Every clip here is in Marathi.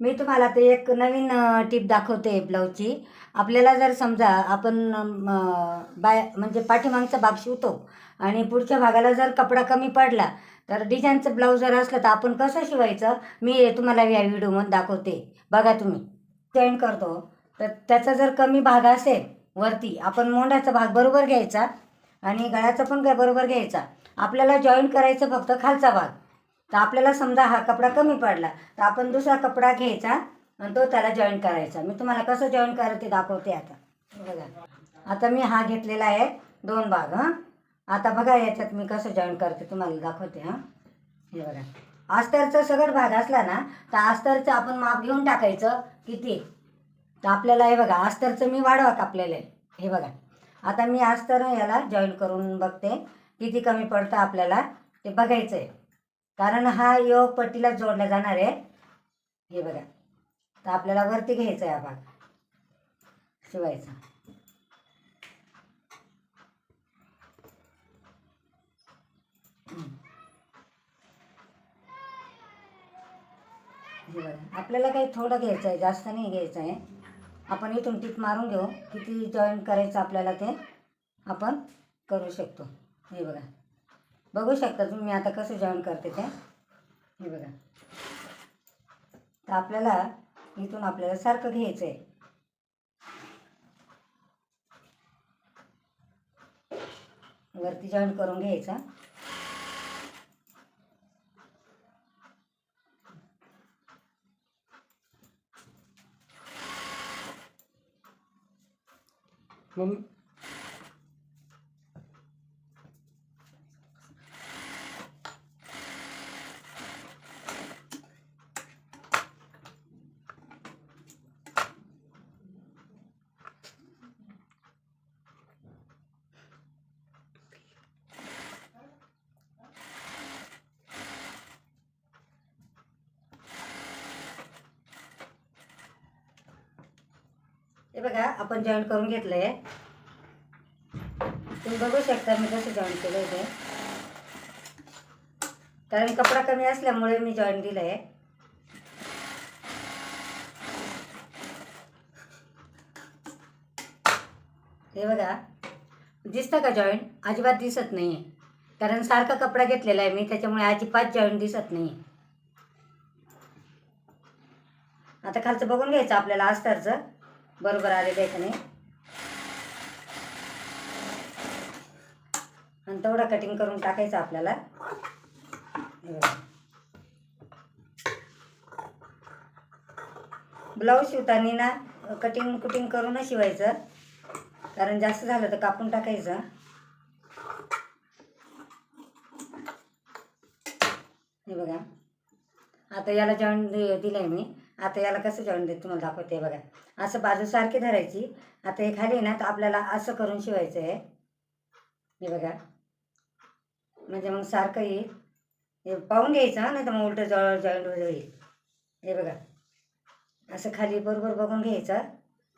मी तुम्हाला ते एक नवीन टीप दाखवते ब्लाऊजची. आपल्याला जर समजा आपण बाय म्हणजे पाठीमागचा भाग शिवतो आणि पुढच्या भागाला जर कपडा कमी पडला तर डिझाईनचं ब्लाऊज जर असलं तर आपण कसं शिवायचं? मी तुम्हाला या व्हिडिओमध्ये दाखवते. बघा तुम्ही. जॉईन करतो. तर त्याचा जर कमी भाग असेल वरती आपण मोंढाचा भाग बरोबर घ्यायचा आणि गळ्याचा पण बरोबर घ्यायचा. आपल्याला जॉईन करायचं फक्त खालचा भाग. तर आपल्याला समजा हा कपडा कमी पडला तर आपण दुसरा कपडा घ्यायचा आणि तो त्याला जॉईन करायचा. मी तुम्हाला कसं जॉईन करते दाखवते आता. बघा. आता मी हा घेतलेला आहे दोन भाग हां. आता बघा याच्यात मी कसं जॉईन करते तुम्हाला दाखवते हां. हे बघा. आस्तरचा सगळं भाग असला ना तर आस्तरचं आपण माप घेऊन टाकायचं किती? तर आपल्याला हे बघा आस्तरचं मी वाढवा कापलेलं आहे. हे बघा. आता मी आस्तर याला जॉईन करून बघते. किती कमी पडतं आपल्याला ते बघायचं आहे कारण हा योग पट्टीला जोडला जाणार आहे. हे बघा. तर आपल्याला वरती घ्यायचा आहे हा भाग. शिवायचा. हे बघा. आपल्याला काही थोडं घ्यायचं आहे जास्त नाही घ्यायचं आहे आपण इथून टीप मारून घेऊ. किती जॉईन करायचं आपल्याला ते आपण करू शकतो. हे बघा. बघू शकता तुम्ही आता कसं जॉईन करते ते. हे बघा. तर आपल्याला इथून आपल्याला सारखं घ्यायचं आहे वरती जॉईन करून घ्यायचा. मग हे बघा आपण जॉईंट करून घेतलं आहे तुम्ही बघू शकता मी कसं जॉईंट केलं आहे कारण कपडा कमी असल्यामुळे मी जॉईन दिलं आहे हे बघा दिसतं का जॉईंट अजिबात दिसत नाही आहे कारण सारखा कपडा घेतलेला आहे मी त्याच्यामुळे अजिबात जॉईंट दिसत नाही आता खालचं बघून घ्यायचं आपल्याला अस्तरचं बरोबर आलेलं आहे का नाही आणि तेवढा कटिंग करून टाकायचं आपल्याला. हे बघा. ब्लाऊज शिवताना ना कटिंग कुटिंग करूनच शिवायचं. कारण जास्त झालं तर कापून टाकायचं. हे बघा. आता याला जॉईन दिलं आहे मी. आता याला कसं जॉईन देत तुम्हाला दाखवते बघा. असं बाजू सारखी धरायची. आता हे खाली ना तर आपल्याला असं करून शिवायचं आहे. हे बघा. म्हणजे मग सारखं येईल हे पाहून घ्यायचं नाही तर मग उलटं जवळ जॉईंट होईल हे बघा. असं खाली बरोबर बघून घ्यायचं.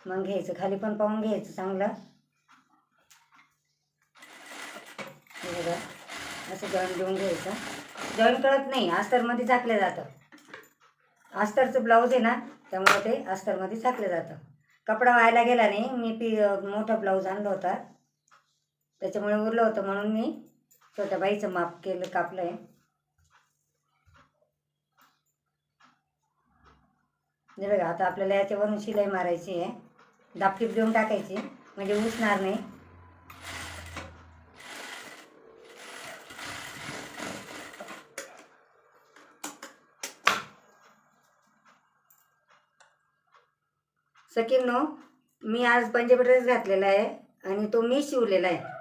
मग घ्यायचं. खाली पण पाहून घ्यायचं चांगलं. हे बघा. असं जॉईन देऊन घ्यायचं. जॉईन कळत नाही. अस्तरमध्ये झाकलं जातं. अस्तरचं ब्लाऊज आहे ना त्यामुळे ते अस्तरमध्ये झाकलं जातं. कपडा व्हायला गेला नाही मी पी मोठा ब्लाऊज आणला होता. त्याच्यामुळे उरलं होतं म्हणून मी छोट्या बाईचं माप केलं कापलं आहे बघा आता आपल्याला याच्यावरून शिलाई मारायची आहे. दापटीप देऊन टाकायची म्हणजे उसणार नाही. सकीनो मी आज पंजाबी ड्रेस घातलेला आहे आणि तो मी शिवलेला आहे.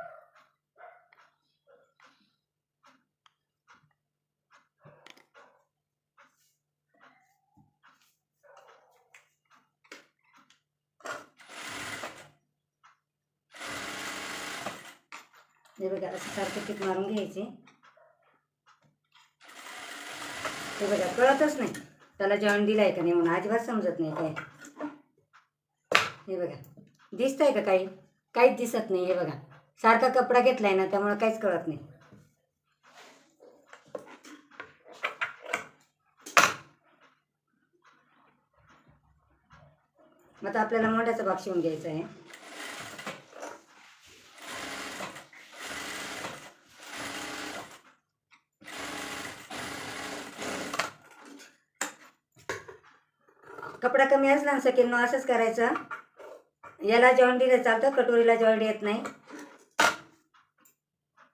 हे बघा असं सारखं टीप मारून घ्यायचे. हे बघा कळतच नाही. त्याला जॉईन दिलाय का नाही म्हणून अजिबात समजत नाही काय. हे बघा. दिसतंय का काही? काहीच दिसत नाही हे बघा. सारखा कपडा घेतलाय ना त्यामुळे काहीच कळत नाही. आता आपल्याला मोठ्याचा भाग शिवून घ्यायचा आहे. कपडा कमी असला ना सकेल मग असंच करायचं. याला जॉईंट दिलं चालतं कटोरीला जॉईंट येत नाही.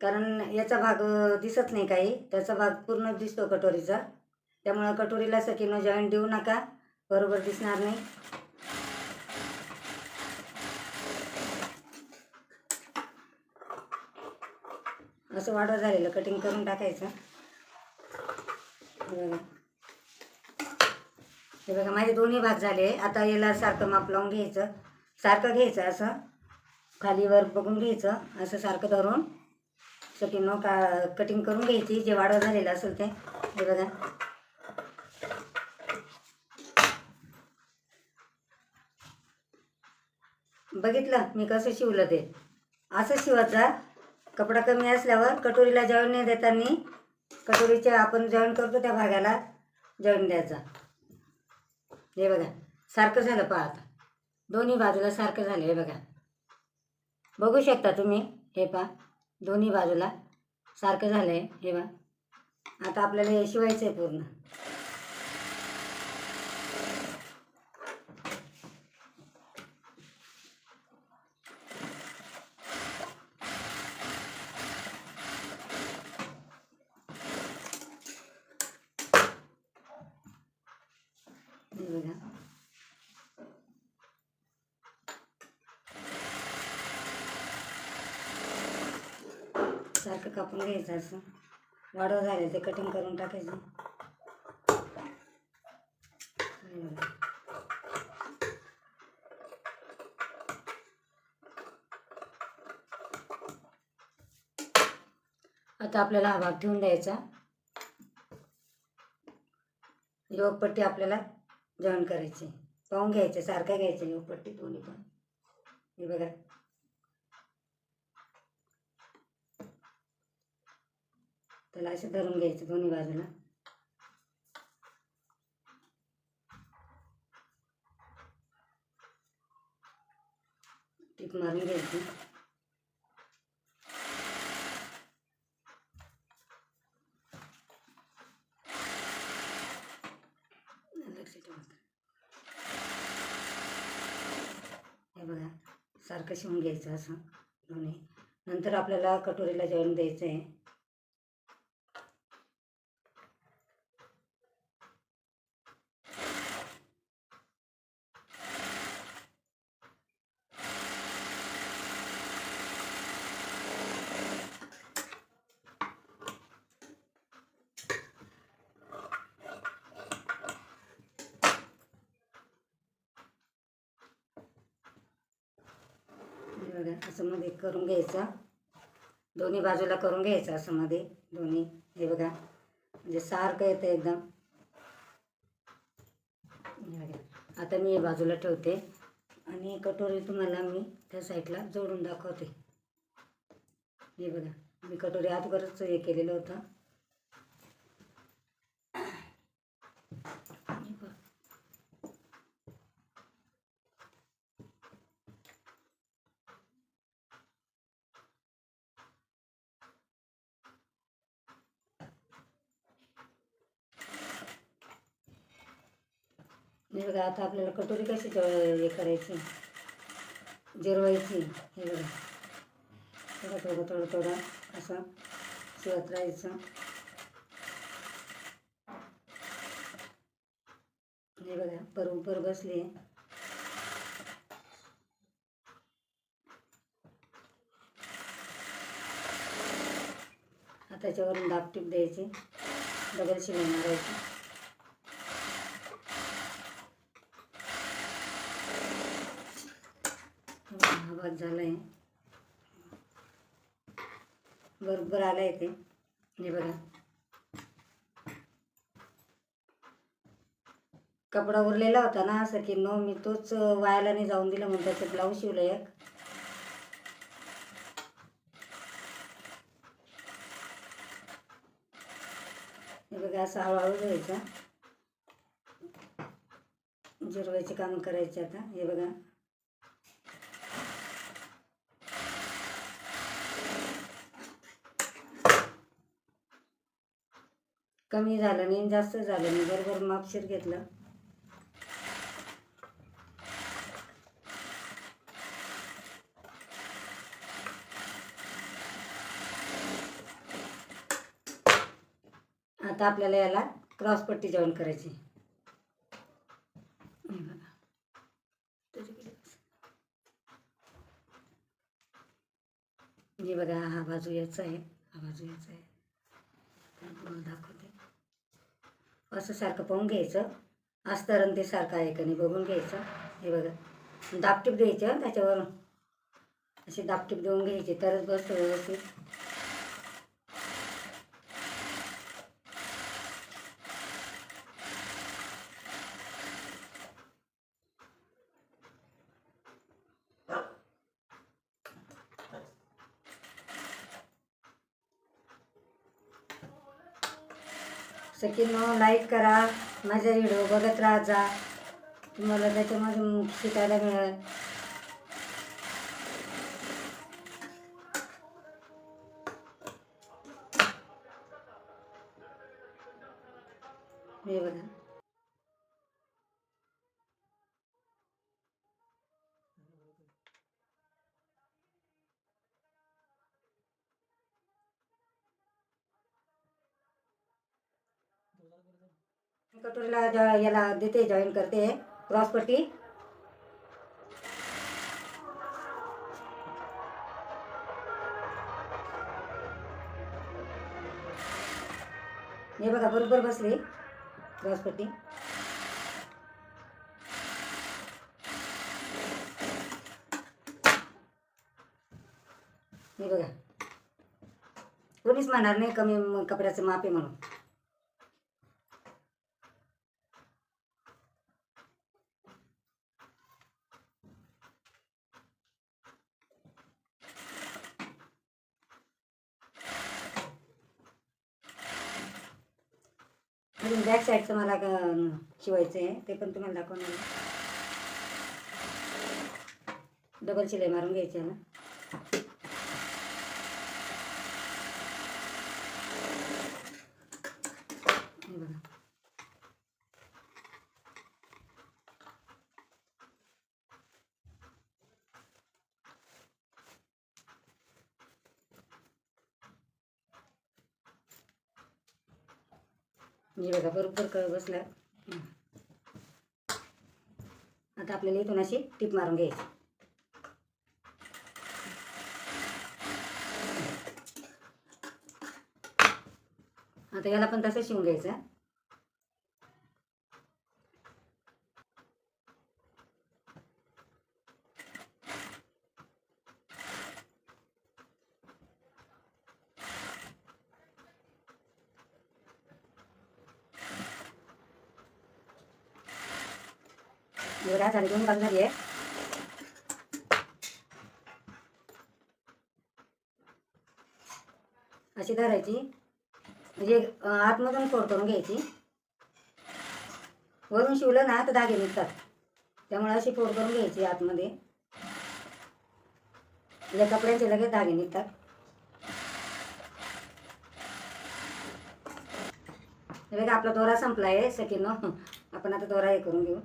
कारण याचा भाग दिसत नाही काही. त्याचा भाग पूर्ण दिसतो कटोरीचा. त्यामुळं कटोरीला सकिनो जॉईंट देऊ नका. बरोबर दिसणार नाही. असं वाढव झालेलं कटिंग करून टाकायचं. हे बघा. हे बघा माझे दोन्ही भाग झाले. आता याला सारखं माप लावून घ्यायचं. सारखं घ्यायचं असं. खालीवर बघून घ्यायचं असं सारखं धरून. सकिनो का कटिंग करून घ्यायची. जे वाढव झालेलं असेल ते. हे बघा. बघितलं? मी कसं शिवलं ते? असं शिवत जा. कपडा कमी असल्यावर कटोरीला जॉईन नाही देताना कटोरीच्या आपण जॉईन करतो त्या भागाला जॉईन द्यायचा. हे बघा. सारखं झालं पहा आता दोन्ही बाजूला सारखं झालं आहे बघा. बघू शकता तुम्ही हे पहा. दोन्ही बाजूला सारखं झालं आहे हे बा आता आपल्याला हे शिवायचं आहे पूर्ण हे बघा घ्यायचं असं. वाढव झाले ते कटिंग करून टाकायचं. आता आपल्याला हा भाग ठेवून द्यायचा. योगपट्टी आपल्याला जॉईन करायची. पाहून घ्यायचे सारखं घ्यायचं योगपट्टी दोन्ही पण. हे बघा. त्याला असे धरून घ्यायचं दोन्ही बाजूला. टीप मारून घ्यायची. हे बघा सारखं शिवून घ्यायचं असं दोन्ही. नंतर आपल्याला कटोरीला जॉईन द्यायचं आहे हे बघा असं मध्ये करून घ्यायचा. दोन्ही बाजूला करून घ्यायचं असं मध्ये. दोन्ही हे बघा. म्हणजे सारखं येतं एकदम. आता मी हे बाजूला ठेवते. आणि कटोरी तुम्हाला मी त्या साईडला जोडून दाखवते. हे बघा. मी कटोरी अगोदरच हे केलेलं होतं हे बघा. हे बघा आता आपल्याला कटोरी कशी हे करायची? जिरवायची. हे बघा. थोडं थोडं थोडं थोडं असं शिवत राहायचं. हे बघा परंपर बसली. आता त्याच्यावरून दाबटीप द्यायची. डबल शिलाई मारायची. भात झाला आहे. बरोबर आलं आहे ते. हे बघा. कपडा उरलेला होता ना असं की नो मी तोच वायाला नाही जाऊन दिला म्हणून त्याचं ब्लाऊज शिवलं एक. हे बघा असं हळूहळू घ्यायचा जिरवायचे काम करायचे आता. हे बघा. कमी झालं नाही जास्त झालं नाही. बरोबर मापशीर घेतलं. आता आपल्याला याला क्रॉस पट्टी जॉईन करायची. हे बघा. बघा हा बाजू याचा आहे. हा बाजू याचा आहे. दाखवतो. असं सारखं पाहून घ्यायचं. अस्तरण ते सारखं आहे का नाही बघून घ्यायचं. हे बघा. दापटीप द्यायचं त्याच्यावर अशी दापटीप देऊन घ्यायची. तरच बसतो व्यवस्थित. सकीनो लाईक करा माझा व्हिडिओ बघत राहा जा. तुम्हाला त्याच्यामध्ये शिकायला मिळेल. कटोरीला ज- याला देते जॉईन करते. क्रॉसपट्टी हे बघा बरोबर बसली. क्रॉसपट्टी हे बघा. कोणीच म्हणणार नाही कमी म- कपड्याचं माप आहे म्हणून अजून बॅक साईडचं मला शिवायचं आहे ते पण तुम्हाला दाखवणार डबल शिलाई मारून घ्यायची आहे ना हे बघा म्हणजे बघा बरोबर क बसला. आता आपल्याला इथून अशी टीप मारून घ्यायची. आता याला पण तसं शिवून घ्यायचं. एवढ्या झाली दोन आहे अशी धरायची म्हणजे आतमधून फोड करून घ्यायची वरून शिवलं ना तर धागे निघतात त्यामुळे अशी फोड करून घ्यायची आतमध्ये या कपड्यांचे लगेच धागे निघतात हे बघा आपला दोरा संपला आहे सकीनो आपण आता दोरा हे करून घेऊ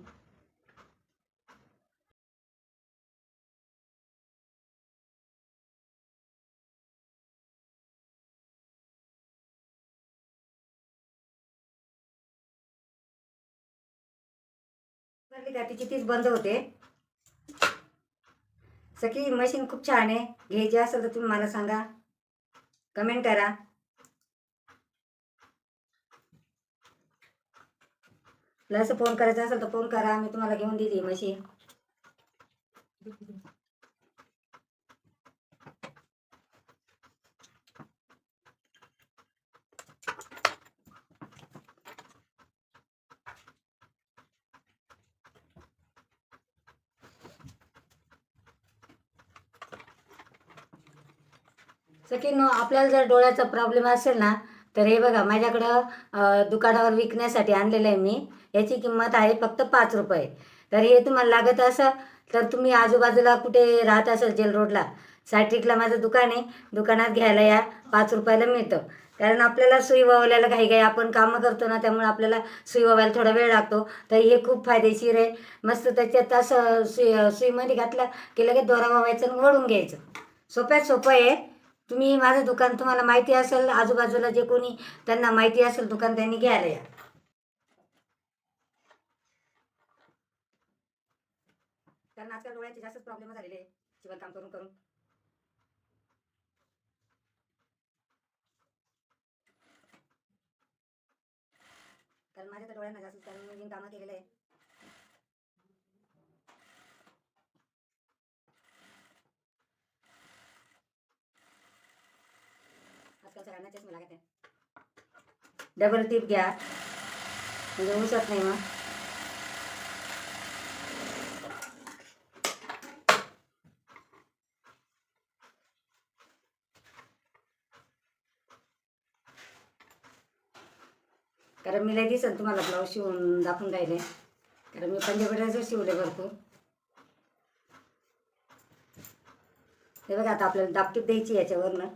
तिची तीच बंद होते. सखी मशीन खूप छान आहे. घ्यायची असेल तर तुम्ही मला सांगा. कमेंट करा. प्लस फोन करायचा असेल तर फोन करा. मी तुम्हाला घेऊन दिली मशीन. सकीन आपल्याला जर डोळ्याचा प्रॉब्लेम असेल ना तर हे बघा माझ्याकडं दुकानावर विकण्यासाठी आणलेलं आहे मी. याची किंमत आहे फक्त पाच रुपये. तर हे तुम्हाला लागत असं तर तुम्ही आजूबाजूला कुठे राहत असाल जेल रोडला सायट्रिकला माझं दुकान आहे दुकानात घ्यायला या पाच रुपयाला मिळतं. कारण आपल्याला सुई वावल्याला घाई घाई आपण कामं करतो ना त्यामुळे आपल्याला सुई वावायला थोडा वेळ लागतो. तर हे खूप फायदेशीर आहे. मस्त त्याच्यात असं सुई सुईमध्ये घातलं की लगेच दोरा वावायचं आणि वळून घ्यायचं. सोप्यात सोपं आहे. तुम्ही माझं दुकान तुम्हाला माहिती असेल आजूबाजूला जे कोणी त्यांना माहिती असेल दुकान त्यांनी घ्यायला या कारण आजकाल डोळ्यांचे जास्तच प्रॉब्लेम झालेले आहे शिवण काम करून करून. कारण माझ्या तर डोळ्यांना जास्त कामं केलेलं आहे. सगळ्यांना चष्मा लागत आहे डबल टीप घ्या. म्हणजे उसत नाही मग. कारण मी लगेच तुम्हाला ब्लाऊज शिवून दाखवून राहिले. कारण मी पंजाबी शिवले भरपूर. हे बघा आता आपल्याला दापटीप द्यायची याच्यावरनं.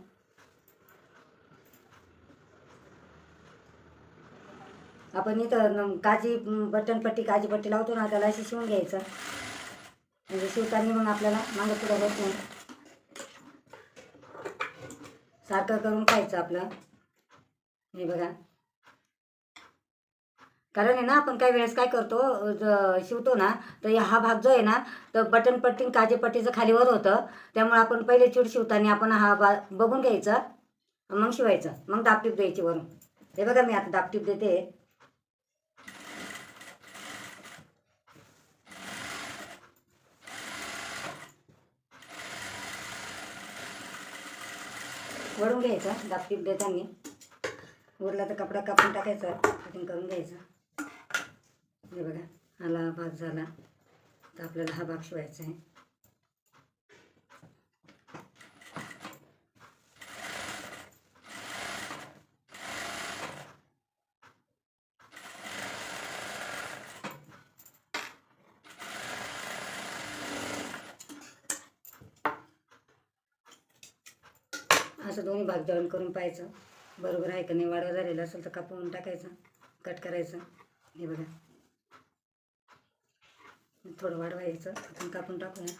आपण इथं काजी बटन पट्टी काजी पट्टी लावतो ना त्याला अशी शिवून घ्यायचं. म्हणजे शिवताना मग आपल्याला मागं पुढं बसून सारखं करून खायचं आपलं. हे बघा. कारण आहे ना आपण काही वेळेस काय करतो शिवतो ना तर हा भाग जो आहे ना तर बटन पट्टी काजेपट्टीचं काजे पट्टीचं खालीवर होतं त्यामुळे आपण पहिले चिड शिवताना आपण हा बा बघून घ्यायचा मग शिवायचं. मग दापटीप द्यायची वरून. हे बघा मी आता दापटीप देते. वळून घ्यायचा दापटीप देताना. उरला तर कपडा कापून टाकायचा कटिंग करून घ्यायचा. हे बघा आला भाग झाला. तर आपल्याला हा भाग शिवायचा आहे. असं दोन्ही भाग जॉईन करून पाहायचं. बरोबर आहे का नाही? वाढवा झालेला असेल तर कापून टाकायचं कट करायचं. हे बघा. थोडं वाढवायचं आपण कापून टाकूया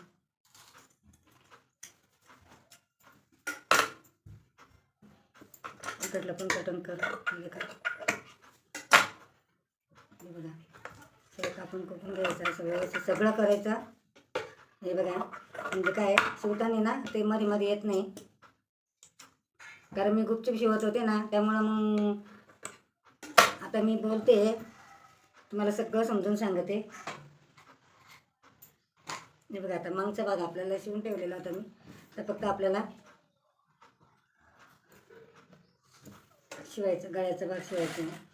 कटलं पण कटन कर. हे हे बघा. सगळं कापून कुपून घ्यायचं असं व्यवस्थित सगळं करायचं. हे बघा. म्हणजे काय? शिवताना ना ते मध्ये मध्ये येत नाही. कारण मी गुपचूप शिवत होते ना त्यामुळं मग आता मी बोलते. तुम्हाला सगळं समजून सांगते. हे बघा आता मागचा भाग आपल्याला शिवून ठेवलेला होता मी. तर फक्त आपल्याला शिवायचं गळ्याचा भाग शिवायचा आहे.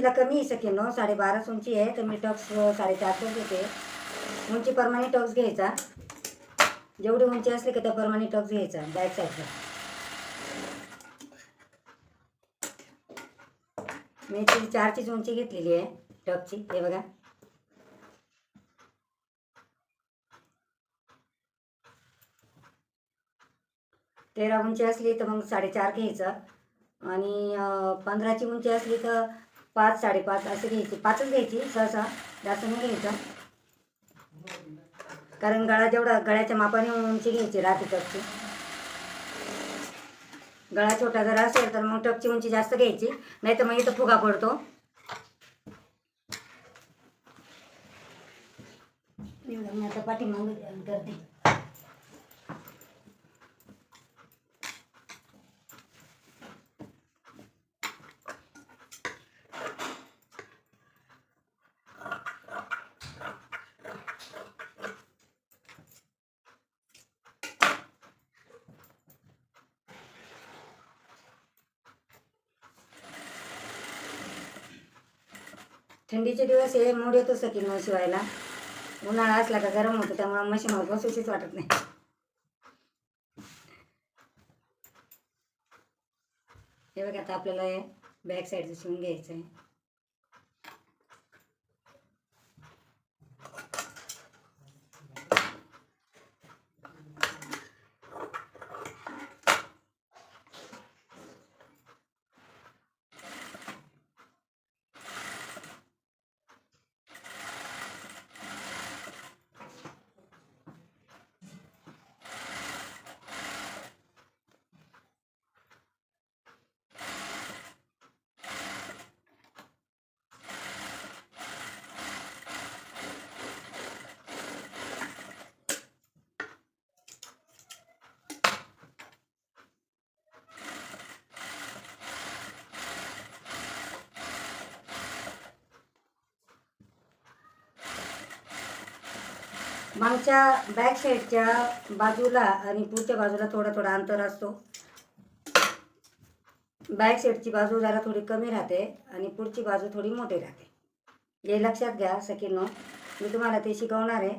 उंचीला कमी आहे ना साडेबाराच उंची आहे तर मी टक्स साडेचारशेच घेते उंचीप्रमाणे टक्स घ्यायचा. जेवढी उंची असली का त्याप्रमाणे टक्स घ्यायचा बॅक साईडला मी ती चारचीच उंची घेतलेली आहे टकची हे बघा. तेरा उंची असली तर मग साडेचार घ्यायचं. आणि पंधराची उंची असली तर पाच साडेपाच असे घ्यायची. पाचच घ्यायची सहसा जास्त नाही घ्यायचं. कारण गळा जेवढा गळ्याच्या मापाने उंची घ्यायची राहते टपची. गळा छोटा जर असेल तर मग टपची उंची जास्त घ्यायची. नाही तर मग इथं फुगा पडतो. एवढं मी आता पाठीमागं करते. थंडीचे दिवस हे मूड येतो सकीन शिवायला. उन्हाळा असला का गरम होतं त्यामुळे मशीनवर बसूशीच वाटत नाही. हे बघा आता आपल्याला बॅक साईडचं शिवून घ्यायचं आहे मागच्या बॅक साईडच्या बाजूला आणि पुढच्या बाजूला थोडा थोडा अंतर असतो. बॅक साईडची बाजू जरा थोडी कमी राहते आणि पुढची बाजू थोडी मोठी राहते. हे लक्षात घ्या सकिनो मी तुम्हाला ते शिकवणार आहे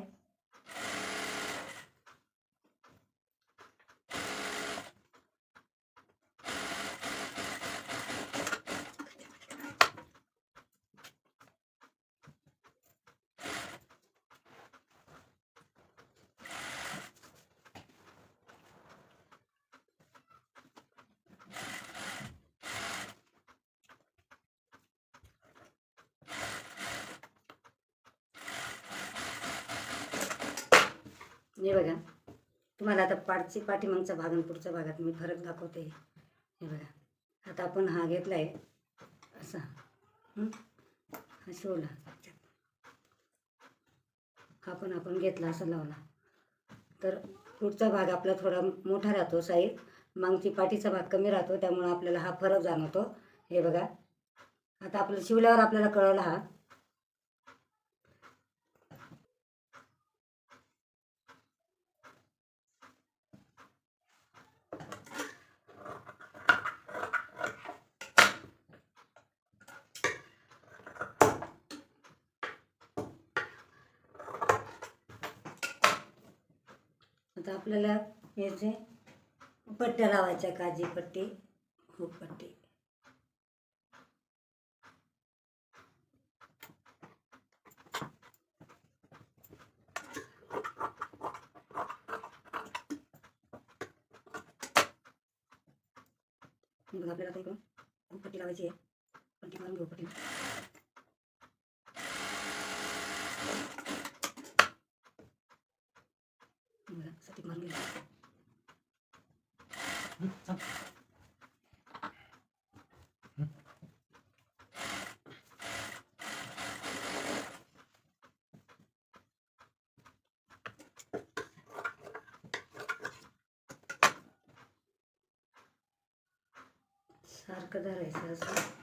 हे बघा मागची पाठीमागचा भाग आणि पुढच्या भागात मी फरक दाखवते. हे बघा. आता आपण हा घेतला आहे असा. हा? शिवला हा पण आपण घेतला असा लावला. तर पुढचा भाग आपला थोडा मोठा राहतो साईज. मागची पाठीचा भाग कमी राहतो त्यामुळं आपल्याला हा फरक जाणवतो. हे बघा. आता आपलं शिवल्यावर आपल्याला कळलं हा आता आपल्याला हे जे पट्ट्या लावायच्या काजी पट्टी खूप पट्टी बघा आपल्याला आता इकडून खूप पट्टी लावायची आहे पट्टी मारून घेऊ पट्टी बघा सटीक मारून घ्या सारखं धरायचं असं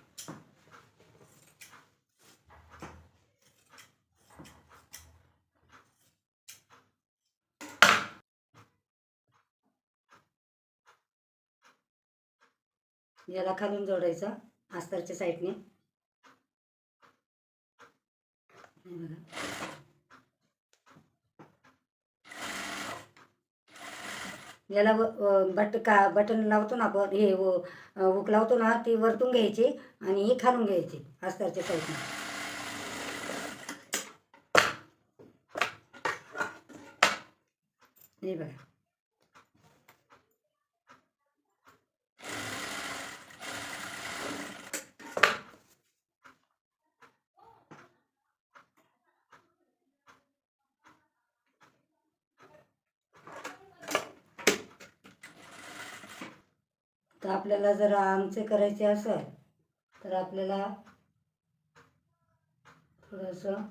याला खालून जोडायचं आस्तरच्या साईडने. बघा. याला व- बट का बटन लावतो ना आपण हे हुक लावतो ना ती वरतून घ्यायची आणि ही खालून घ्यायची आस्तरच्या साईडने. हे बघा. तर आपल्याला जर आमचे करायचे असेल तर आपल्याला थोडंसं